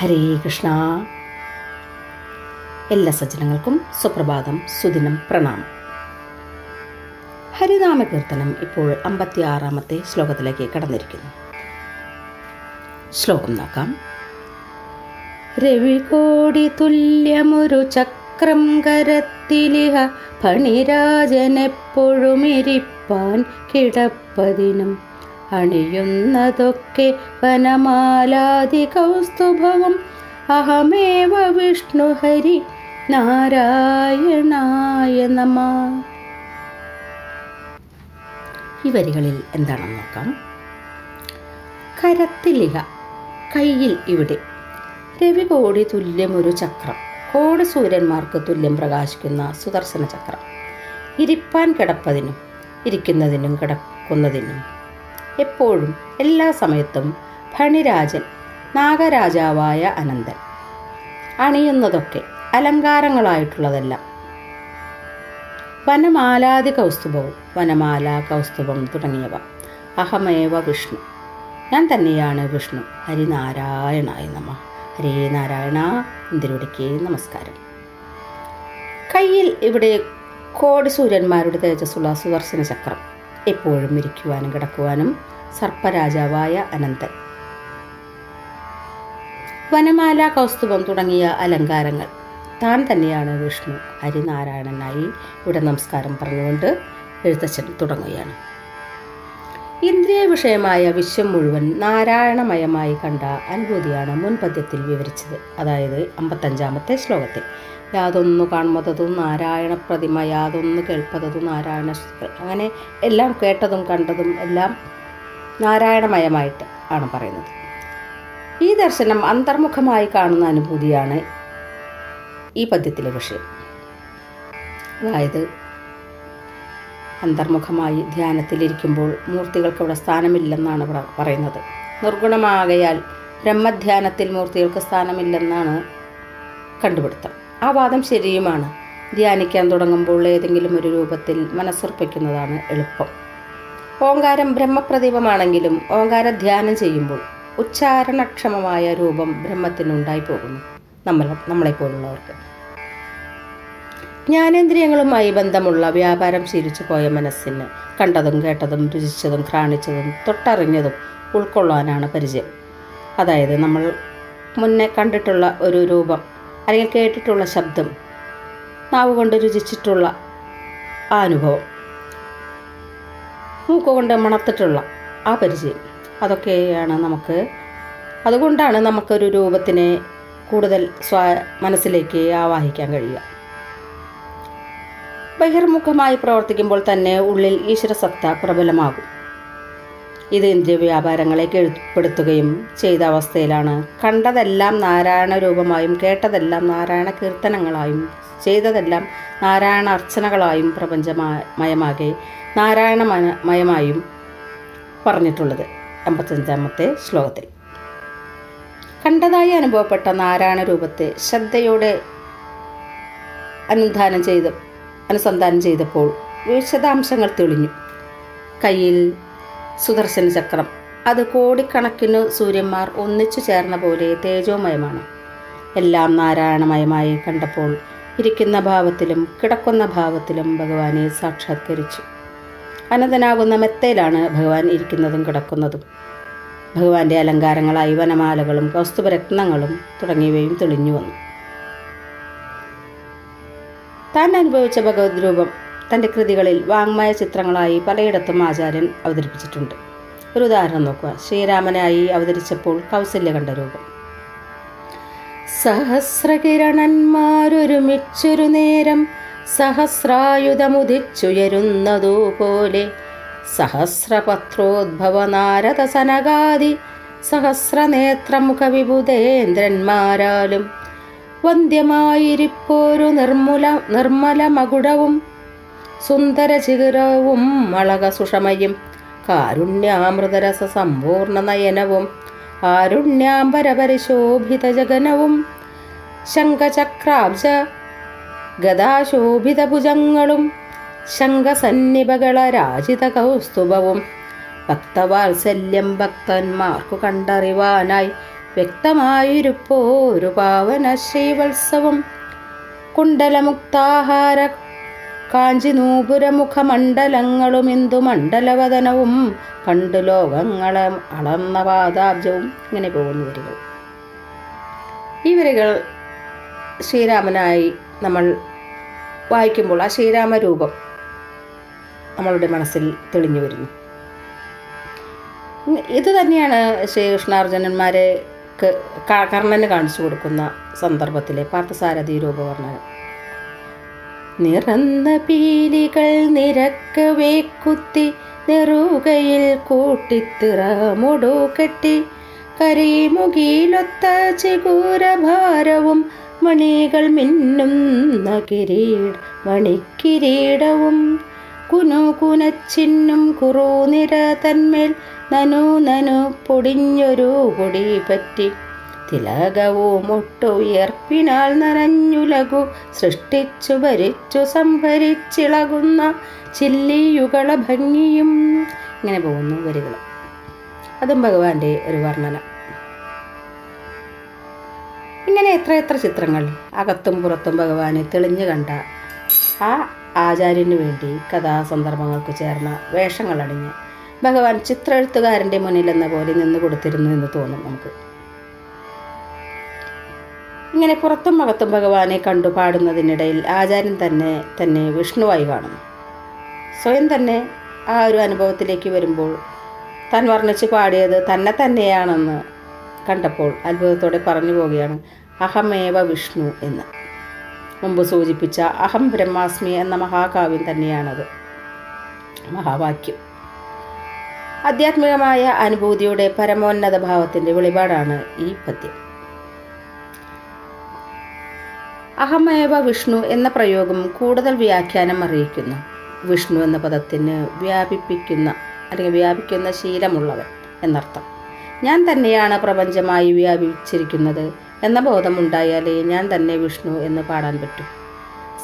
ഹരേ കൃഷ്ണ. എല്ലാ സജ്ജനങ്ങൾക്കും സുപ്രഭാതം സുദിനം പ്രണാമം. ഹരിനാമ കീർത്തനം ഇപ്പോൾ അമ്പത്തി ആറാമത്തെ ശ്ലോകത്തിലേക്ക് കടന്നിരിക്കുന്നു. ശ്ലോകം നോക്കാം. രവികോടി തുല്യമൊരു ചക്രം കരത്തിലിഹ ഫണിരാജനെപ്പോഴും ഇരിപ്പാൻ കിടപ്പതിനും അണിയുന്നതൊക്കെ വനമാലാതി കൗസ്തുഭവും. അഹമേവ വിഷ്ണുഹരി നാരായണായ നമ. ഈ വരികളിൽ എന്താണെന്ന് നോക്കാം. കരത്തിലിക കയ്യിൽ ഇവിടെ. രവികോടി തുല്യമൊരു ചക്രം. കോടി സൂര്യന്മാർക്ക് തുല്യം പ്രകാശിക്കുന്ന സുദർശന ചക്രം. ഇരിപ്പാൻ കിടപ്പതിനും ഇരിക്കുന്നതിനും കിടക്കുന്നതിനും. എപ്പോഴും എല്ലാ സമയത്തും ഫണിരാജൻ നാഗരാജാവായ അനന്തൻ. അണിയുന്നതൊക്കെ അലങ്കാരങ്ങളായിട്ടുള്ളതെല്ലാം. വനമാലാതി കൗസ്തുഭവും വനമാല കൗസ്തുഭം തുടങ്ങിയവ. അഹമേവ വിഷ്ണു. ഞാൻ തന്നെയാണ് വിഷ്ണു. ഹരിനാരായണായ നമ. ഹരേ നാരായണ. നമസ്കാരം. കയ്യിൽ ഇവിടെ കോടി സൂര്യന്മാരുടെ തേജസ്സുള്ള സുദർശന ചക്രം. എപ്പോഴും ഇരിക്കുവാനും കിടക്കുവാനും സർപ്പരാജാവായ അനന്തൻ. വനമാല കൗസ്തുഭം തുടങ്ങിയ അലങ്കാരങ്ങൾ. താൻ തന്നെയാണ് വിഷ്ണു. ഹരിനാരായണനായി ഇവിടെ നമസ്കാരം പറഞ്ഞുകൊണ്ട് എഴുത്തച്ഛൻ തുടങ്ങുകയാണ്. ഇന്ദ്രിയ വിഷയമായ വിശ്വം മുഴുവൻ നാരായണമയമായി കണ്ട അനുഭൂതിയാണ് മുൻപദ്യത്തിൽ വിവരിച്ചത്. അതായത് അമ്പത്തഞ്ചാമത്തെ ശ്ലോകത്തിൽ. യാതൊന്നു കാണുന്നതും നാരായണ പ്രതിമ യാതൊന്ന് കേൾപ്പതും നാരായണ അങ്ങനെ എല്ലാം കേട്ടതും കണ്ടതും എല്ലാം നാരായണമയമായിട്ട് ആണ് പറയുന്നത്. ഈ ദർശനം അന്തർമുഖമായി കാണുന്ന അനുഭൂതിയാണ് ഈ പദ്യത്തിലെ വിഷയം. അതായത് അന്തർമുഖമായി ധ്യാനത്തിലിരിക്കുമ്പോൾ മൂർത്തികൾക്ക് അവിടെ സ്ഥാനമില്ലെന്നാണ് പറയുന്നത്. നിർഗുണമാകയാൽ ബ്രഹ്മധ്യാനത്തിൽ മൂർത്തികൾക്ക് സ്ഥാനമില്ലെന്നാണ് കണ്ടുപിടുത്തം. ആ വാദം ശരിയുമാണ്. ധ്യാനിക്കാൻ തുടങ്ങുമ്പോൾ ഏതെങ്കിലും ഒരു രൂപത്തിൽ മനസ്സുറപ്പിക്കുന്നതാണ് എളുപ്പം. ഓങ്കാരം ബ്രഹ്മപ്രദീപമാണെങ്കിലും ഓങ്കാര ധ്യാനം ചെയ്യുമ്പോൾ ഉച്ചാരണക്ഷമമായ രൂപം ബ്രഹ്മത്തിനുണ്ടായി പോകുന്നു. നമ്മൾ നമ്മളെപ്പോലുള്ളവർക്ക്. ജ്ഞാനേന്ദ്രിയങ്ങളുമായി ബന്ധമുള്ള വ്യാപാരം ശീലിച്ചു പോയ മനസ്സിന് കണ്ടതും കേട്ടതും രുചിച്ചതും ഘ്രാണിച്ചതും തൊട്ടറിഞ്ഞതും ഉൾക്കൊള്ളാനാണ് പരിചയം. അതായത് നമ്മൾ മുന്നേ കണ്ടിട്ടുള്ള ഒരു രൂപം അല്ലെങ്കിൽ കേട്ടിട്ടുള്ള ശബ്ദം നാവ് കൊണ്ട് രുചിച്ചിട്ടുള്ള ആ അനുഭവം മൂക്കുകൊണ്ട് മണത്തിട്ടുള്ള ആ പരിചയം. അതൊക്കെയാണ് നമുക്ക് അതുകൊണ്ടാണ് നമുക്കൊരു രൂപത്തിനെ കൂടുതൽ സ്വാ മനസ്സിലേക്ക് ആവാഹിക്കാൻ കഴിയുക. ബഹിർമുഖമായി പ്രവർത്തിക്കുമ്പോൾ തന്നെ ഉള്ളിൽ ഈശ്വരസത്ത പ്രബലമാകും. ഇത് ഇന്ദ്രിയ വ്യാപാരങ്ങളെ കീഴ്പ്പെടുത്തുകയും ചെയ്ത അവസ്ഥയിലാണ്. കണ്ടതെല്ലാം നാരായണ രൂപമായും കേട്ടതെല്ലാം നാരായണ കീർത്തനങ്ങളായും ചെയ്തതെല്ലാം നാരായണ അർച്ചനകളായും പ്രപഞ്ചമയമാകെ നാരായണ മയമായും പറഞ്ഞിട്ടുള്ളത് അമ്പത്തഞ്ചാമത്തെ ശ്ലോകത്തിൽ. കണ്ടതായി അനുഭവപ്പെട്ട നാരായണ രൂപത്തെ ശ്രദ്ധയോടെ അനുധാനം ചെയ്ത് അനുസന്ധാനം ചെയ്തപ്പോൾ വിശദാംശങ്ങൾ തെളിഞ്ഞു. കയ്യിൽ സുദർശന ചക്രം. അത് കോടിക്കണക്കിന് സൂര്യന്മാർ ഒന്നിച്ചു ചേർന്ന പോലെ തേജോമയമാണ്. എല്ലാം നാരായണമയമായി കണ്ടപ്പോൾ ഇരിക്കുന്ന ഭാവത്തിലും കിടക്കുന്ന ഭാവത്തിലും ഭഗവാനെ സാക്ഷാത്കരിച്ചു. അനന്തനാകുന്ന മെത്തയിലാണ് ഭഗവാൻ ഇരിക്കുന്നതും കിടക്കുന്നതും. ഭഗവാന്റെ അലങ്കാരങ്ങളായി വനമാലകളും കൗസ്തുഭരത്നങ്ങളും തുടങ്ങിയവയും തെളിഞ്ഞു വന്നു. താൻ അനുഭവിച്ച ഭഗവത് രൂപം തന്റെ കൃതികളിൽ വാങ്മയ ചിത്രങ്ങളായി പലയിടത്തും ആചാര്യൻ അവതരിപ്പിച്ചിട്ടുണ്ട്. ഒരു ഉദാഹരണം നോക്കുക. ശ്രീരാമനായി അവതരിച്ചപ്പോൾ കൗസല്യ കണ്ട രൂപം. സഹസ്രകിരണന്മാരൊരുമിച്ചൊരു നേരം സഹസ്രായുധമുദിച്ചുയരുന്നതോ പോലെ സഹസ്രപത്രോദ്ഭവ നാരദ സനകാദി സഹസ്രനേത്രമുഖവിഭുതേന്ദ്രന്മാരാലും വന്ധ്യമായിരിപ്പോരു നിർമ്മല നിർമ്മല മകുടവും സുന്ദര ചികിരവും മളക സുഷമയും കാരുണ്യാമൃതരസ സമ്പൂർണ നയനവും ആരുണ്യാംബരപരിശോഭിത ജഗനവും ശംഖചക്രാബ്ജ ഗതാശോഭിത ഭുജങ്ങളും ശംഖസന്നിപകള രാജിത കൗസ്തുഭവും ഭക്തവാത്സല്യം ഭക്തന്മാർക്കു കണ്ടറിവാനായി വ്യക്തമായിരുപ്പോരു പാവന ശ്രീവത്സവം. കുണ്ടലമുക്താഹാര കാഞ്ചി നൂപുരമുഖമണ്ഡലങ്ങളും ഇന്ദു മണ്ഡലവതനവും പണ്ട് ലോകങ്ങളെ അളന്ന പാദാബ്ജവും ഇങ്ങനെ പോകുന്ന വരികൾ ഈ വരികൾ ശ്രീരാമനായി നമ്മൾ വായിക്കുമ്പോൾ ആ ശ്രീരാമരൂപം നമ്മളുടെ മനസ്സിൽ തെളിഞ്ഞു വരുന്നു. ഇത് തന്നെയാണ് ശ്രീകൃഷ്ണാർജുനന്മാരെ കർണന് കാണിച്ചു കൊടുക്കുന്ന സന്ദർഭത്തിലെ പാർത്ഥസാരഥി രൂപവർണനം. നിറന്ന പീലികൾ നിരക്കവേ കുത്തി നെറുകയിൽ കൂട്ടിത്തിറമുടു കെട്ടി. ചികൂര ചികൂരഭാരവും മണികൾ മിന്നുന്ന കിരീട മണിക്കിരീടവും കുനു കുനച്ചിന്നും കുറുനിര തന്മേൽ നനു നനു പൊടിഞ്ഞൊരു പൊടി പറ്റി. തിലകവും ഒട്ടുയർപ്പിനാൽ നനഞ്ഞുലകു സൃഷ്ടിച്ചു ഭരിച്ചു സംഭരിച്ചിളകുന്ന ചില്ലിയുകള ഭംഗിയും. ഇങ്ങനെ പോകുന്നു വരികൾ. അതും ഭഗവാന്റെ ഒരു വർണന. ഇങ്ങനെ എത്ര എത്ര ചിത്രങ്ങൾ അകത്തും പുറത്തും ഭഗവാനെ തെളിഞ്ഞു കണ്ട ആ ആചാര്യന് വേണ്ടി കഥാസന്ദർഭങ്ങൾക്ക് ചേർന്ന വേഷങ്ങൾ അണിഞ്ഞ് ഭഗവാൻ ചിത്രെഴുത്തുകാരന്റെ മുന്നിൽ എന്ന പോലെ നിന്ന് കൊടുത്തിരുന്നു എന്ന് തോന്നും നമുക്ക്. ഇങ്ങനെ പുറത്തും അകത്തും ഭഗവാനെ കണ്ടു പാടുന്നതിനിടയിൽ ആചാര്യൻ തന്നെ തന്നെ വിഷ്ണുവായി കാണുന്നു. സ്വയം തന്നെ ആ ഒരു അനുഭവത്തിലേക്ക് വരുമ്പോൾ താൻ വർണിച്ച് പാടിയത് തന്നെ തന്നെയാണെന്ന് കണ്ടപ്പോൾ അത്ഭുതത്തോടെ പറഞ്ഞു പോവുകയാണ് അഹമേവ വിഷ്ണു എന്ന്. മുമ്പ് സൂചിപ്പിച്ച അഹം ബ്രഹ്മാസ്മി എന്ന മഹാകാവ്യം തന്നെയാണത്. മഹാവാക്യം. ആധ്യാത്മികമായ അനുഭൂതിയുടെ പരമോന്നത ഭാവത്തിന്റെ വെളിപാടാണ് ഈ പദ്യം. അഹമേവ വിഷ്ണു എന്ന പ്രയോഗം കൂടുതൽ വ്യാഖ്യാനം അറിയിക്കുന്നു. വിഷ്ണു എന്ന പദത്തിന് വ്യാപിപ്പിക്കുന്ന അല്ലെങ്കിൽ വ്യാപിക്കുന്ന ശീലമുള്ളവൻ എന്നർത്ഥം. ഞാൻ തന്നെയാണ് പ്രപഞ്ചമായി വ്യാപിച്ചിരിക്കുന്നത്. എന്ന ബോധമുണ്ടായാലേ ഞാൻ തന്നെ വിഷ്ണു എന്ന് പാടാൻ പറ്റൂ.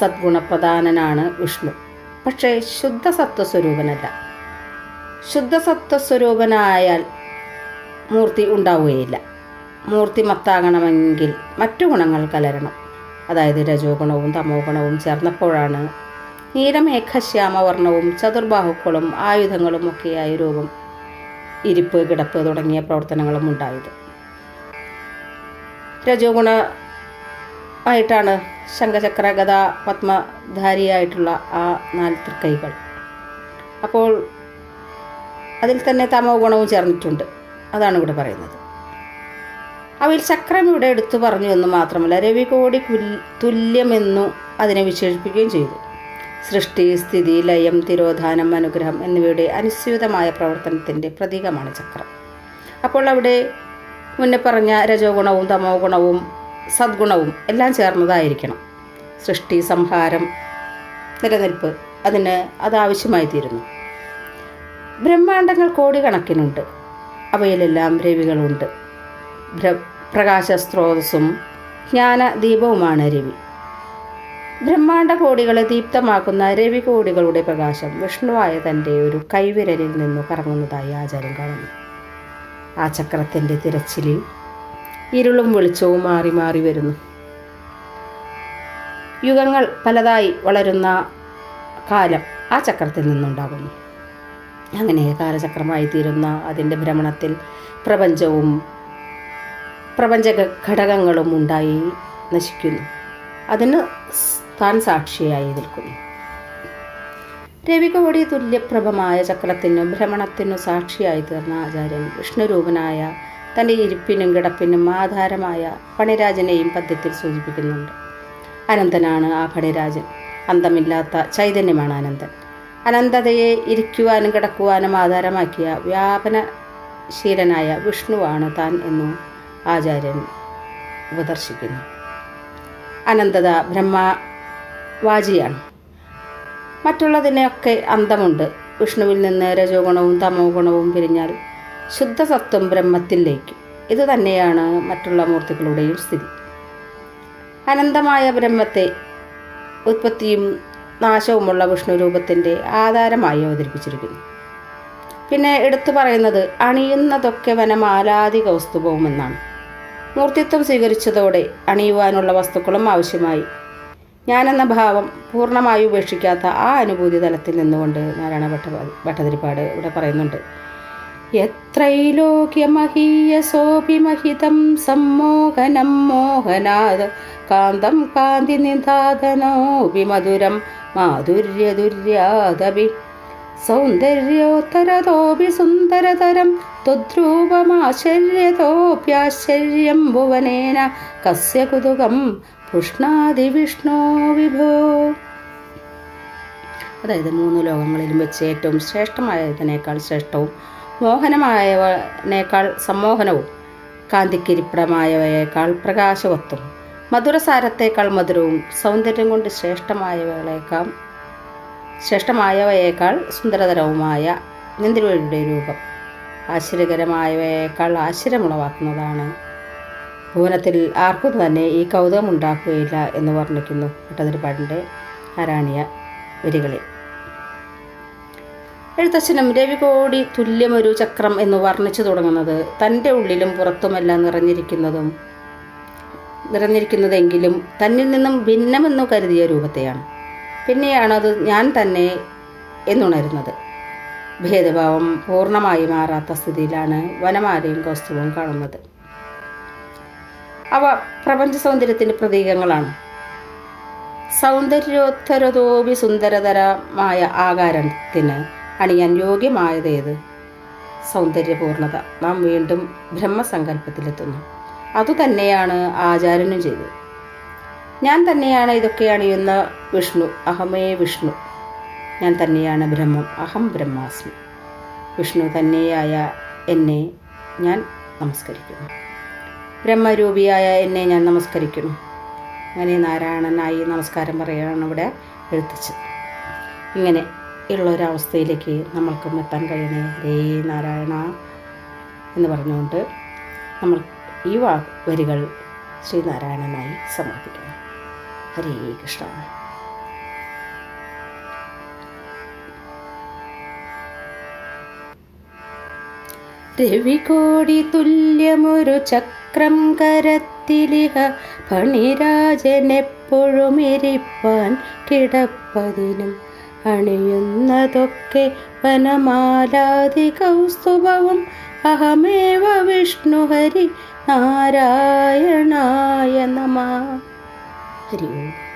സദ്ഗുണപ്രധാനനാണ് വിഷ്ണു. പക്ഷേ ശുദ്ധ സത്വസ്വരൂപനല്ല ശുദ്ധ സത്വസ്വരൂപനായാൽ മൂർത്തി ഉണ്ടാവുകയില്ല. മൂർത്തി മത്താകണമെങ്കിൽ മറ്റു ഗുണങ്ങൾ കലരണം. അതായത് രജോ ഗുണവും തമോ ഗുണവും ചേർന്നപ്പോഴാണ് നീലമേഘശ്യാമവർണവും ചതുർബാഹുക്കളും ആയുധങ്ങളും ഒക്കെയായ രൂപം ഇരിപ്പ് കിടപ്പ് തുടങ്ങിയ പ്രവർത്തനങ്ങളും ഉണ്ടായത്. രജോ ഗുണമായിട്ടാണ് ശംഖചക്ര ഗത പത്മധാരിയായിട്ടുള്ള ആ നാല് തൃക്കൈകൾ. അപ്പോൾ അതിൽ തന്നെ തമോ ഗുണവും ചേർന്നിട്ടുണ്ട്. അതാണ് ഇവിടെ പറയുന്നത്. അവയിൽ ചക്രം ഇവിടെ എടുത്തു പറഞ്ഞു എന്ന് മാത്രമല്ല രവികോടി തുല്യമെന്നു അതിനെ വിശേഷിപ്പിക്കുകയും ചെയ്തു. സൃഷ്ടി സ്ഥിതി ലയം തിരോധാനം അനുഗ്രഹം എന്നിവയുടെ അനുസ്യൂതമായ പ്രവർത്തനത്തിന്റെ പ്രതീകമാണ് ചക്രം. അപ്പോൾ അവിടെ മുന്നേ പറഞ്ഞ രജോ ഗുണവും തമോ ഗുണവും സദ്ഗുണവും എല്ലാം ചേർന്നതായിരിക്കണം. സൃഷ്ടി സംഹാരം നിലനിൽപ്പ് അതിന് അതാവശ്യമായി തീരുന്നു ബ്രഹ്മാണ്ടങ്ങൾ കോടിക്കണക്കിനുണ്ട്. അവയിലെല്ലാം രവികളുണ്ട്. പ്രകാശ സ്രോതസ്സും ജ്ഞാന ദീപവുമാണ് രവി. ബ്രഹ്മാണ്ഡ കോടികളെ ദീപ്തമാക്കുന്ന രവി കോടികളുടെ പ്രകാശം വിഷ്ണുവായ തന്റെ ഒരു കൈവിരലിൽ നിന്ന് കറങ്ങുന്നതായി ആചാരം കാണുന്നു. ആ ചക്രത്തിന്റെ തിരച്ചിലിൽ ഇരുളും വെളിച്ചവും മാറി മാറി വരുന്നു. യുഗങ്ങൾ പലതായി വളരുന്ന കാലം ആ ചക്രത്തിൽ നിന്നുണ്ടാകുന്നു. അങ്ങനെ കാലചക്രമായി തീരുന്ന അതിന്റെ ഭ്രമണത്തിൽ പ്രപഞ്ചവും പ്രപഞ്ച ഘടകങ്ങളും ഉണ്ടായി നശിക്കുന്നു. അതിന് താൻ സാക്ഷിയായി നിൽക്കുന്നു. രവികോടി തുല്യപ്രഭമായ ചക്രത്തിനും ഭ്രമണത്തിനും സാക്ഷിയായി തീർന്ന ആചാര്യൻ വിഷ്ണുരൂപനായ തന്റെ ഇരിപ്പിനും കിടപ്പിനും ആധാരമായ പണിരാജനെയും പദ്യത്തിൽ സൂചിപ്പിക്കുന്നുണ്ട്. അനന്തനാണ് ആ പണിരാജൻ. അന്തമില്ലാത്ത ചൈതന്യമാണ് അനന്തൻ. അനന്തതയെ ഇരിക്കുവാനും കിടക്കുവാനും ആധാരമാക്കിയ വ്യാപനശീലനായ വിഷ്ണുവാണ് താൻ എന്നും ആചാര്യൻ ഉപദർശിക്കുന്നു. അനന്തത ബ്രഹ്മവാചിയാണ്. മറ്റുള്ളതിനൊക്കെ അന്തമുണ്ട്. വിഷ്ണുവിൽ നിന്ന് രജോ ഗുണവും തമോ ഗുണവും പിരിഞ്ഞാൽ ശുദ്ധസത്വം ബ്രഹ്മത്തിൽ ലയിക്കും ഇത് തന്നെയാണ് മറ്റുള്ള മൂർത്തികളുടെയും സ്ഥിതി. അനന്തമായ ബ്രഹ്മത്തെ ഉത്പത്തിയും നാശവുമുള്ള വിഷ്ണു രൂപത്തിന്റെ ആധാരമായി അവതരിപ്പിച്ചിരിക്കുന്നു. പിന്നെ എടുത്തു പറയുന്നത് അണിയുന്നതൊക്കെ വനമാലാതി കൗസ്തുഭവും എന്നാണ് മൂർത്തിത്വം സ്വീകരിച്ചതോടെ അണിയുവാനുള്ള വസ്തുക്കളും ആവശ്യമായി. ഞാനെന്ന ഭാവം പൂർണമായി ഉപേക്ഷിക്കാത്ത ആ അനുഭൂതി തലത്തിൽ നിന്നുകൊണ്ട് നാരായണ ഭട്ട ഭട്ടതിരിപ്പാട് ഇവിടെ പറയുന്നുണ്ട്. യത്രൈലോക്യമഹീയസോഭിമഹിതം സമ്മോഹനം മോഹനാത് കാന്തം കാന്തി നിധാതനോപി മധുരം മാധുര്യദുര്യാദപി സൗന്ദര്യോത്തരതോപി സുന്ദരതരം ത്വദ്രൂപമാശ്ചര്യതോപ്യാശ്ചര്യം ഭുവനേന കസ്യ കുതുകം പുഷ്ണാതി വിഷ്ണോ വിഭോ. അതായത് മൂന്ന് ലോകങ്ങളിലും വെച്ച് ഏറ്റവും ശ്രേഷ്ഠമായതിനേക്കാൾ ശ്രേഷ്ഠവും മോഹനമായവനേക്കാൾ സമ്മോഹനവും കാന്തിക്കിരിപ്പിടമായവയേക്കാൾ പ്രകാശവത്വം മധുരസാരത്തേക്കാൾ മധുരവും സൗന്ദര്യം കൊണ്ട് ശ്രേഷ്ഠമായവളേക്കാൾ ശ്രേഷ്ഠമായവയേക്കാൾ സുന്ദരതരവുമായ നിന്തിരിവഴിയുടെ രൂപം ആശ്ചര്യകരമായവയേക്കാൾ ആശ്ചര്യമുളവാക്കുന്നതാണ് ഭുവനത്തിൽ ആർക്കും തന്നെ ഈ കൗതുകം ഉണ്ടാക്കുകയില്ല എന്ന് വർണിക്കുന്നു ഭട്ടതിരിപ്പാടിന്റെ ആരാണിയ വരികളിൽ എഴുത്തച്ഛനും രവികോടി തുല്യമൊരു ചക്രം എന്ന് വർണിച്ചു തുടങ്ങുന്നത് തന്റെ ഉള്ളിലും പുറത്തുമെല്ലാം നിറഞ്ഞിരിക്കുന്നതും നിറഞ്ഞിരിക്കുന്നതെങ്കിലും തന്നിൽ നിന്നും ഭിന്നമെന്നു കരുതിയ രൂപത്തെയാണ്. പിന്നെയാണത് ഞാൻ തന്നെ എന്നുണരുന്നത്. ഭേദഭാവം പൂർണമായി മാറാത്ത സ്ഥിതിയിലാണ് വനമാലയും കൗസ്തുവും കാണുന്നത്. അവ പ്രപഞ്ച സൗന്ദര്യത്തിന്റെ പ്രതീകങ്ങളാണ്. സൗന്ദര്യോത്തരതോപി സുന്ദരതരമായ ആകാരത്തിന് അണിയാൻ യോഗ്യമായതേത് സൗന്ദര്യപൂർണത. നാം വീണ്ടും ബ്രഹ്മസങ്കല്പത്തിലെത്തുന്നു. അതുതന്നെയാണ് ആചാര്യനും ചെയ്തത്. ഞാൻ തന്നെയാണ് ഇതൊക്കെ അണിയുന്ന വിഷ്ണു. അഹമേ വിഷ്ണു. ഞാൻ തന്നെയാണ് ബ്രഹ്മം. അഹം ബ്രഹ്മാസ്മി. വിഷ്ണു തന്നെയായ എന്നെ ഞാൻ നമസ്കരിക്കുന്നു. ബ്രഹ്മരൂപിയായ എന്നെ ഞാൻ നമസ്കരിക്കുന്നു. അങ്ങനെ നാരായണനായി നമസ്കാരം പറയുകയാണ് ഇവിടെ എഴുത്തച്ഛൻ. ഇങ്ങനെ ഉള്ള ഒരവസ്ഥയിലേക്ക് നമ്മൾക്കും എത്താൻ കഴിയണേ ഹരേ നാരായണ എന്ന് പറഞ്ഞുകൊണ്ട് നമ്മൾ ഈ വാ വരികൾ ശ്രീനാരായണനായി സമർപ്പിക്കുന്നു. ഹരേ കൃഷ്ണ. രവികോടി തുല്യമൊരു ചക്രം കരത്തിലിഹ ഫണിരാജനെപ്പോഴും ഇരിപ്പാൻ കിടപ്പതിനും അണിയുന്നതൊക്കെ വനമാലാതി കൗസ്തുഭവും. അഹമേവ വിഷ്ണുഹരി നാരായണായ നമ. ഹരി ഓം.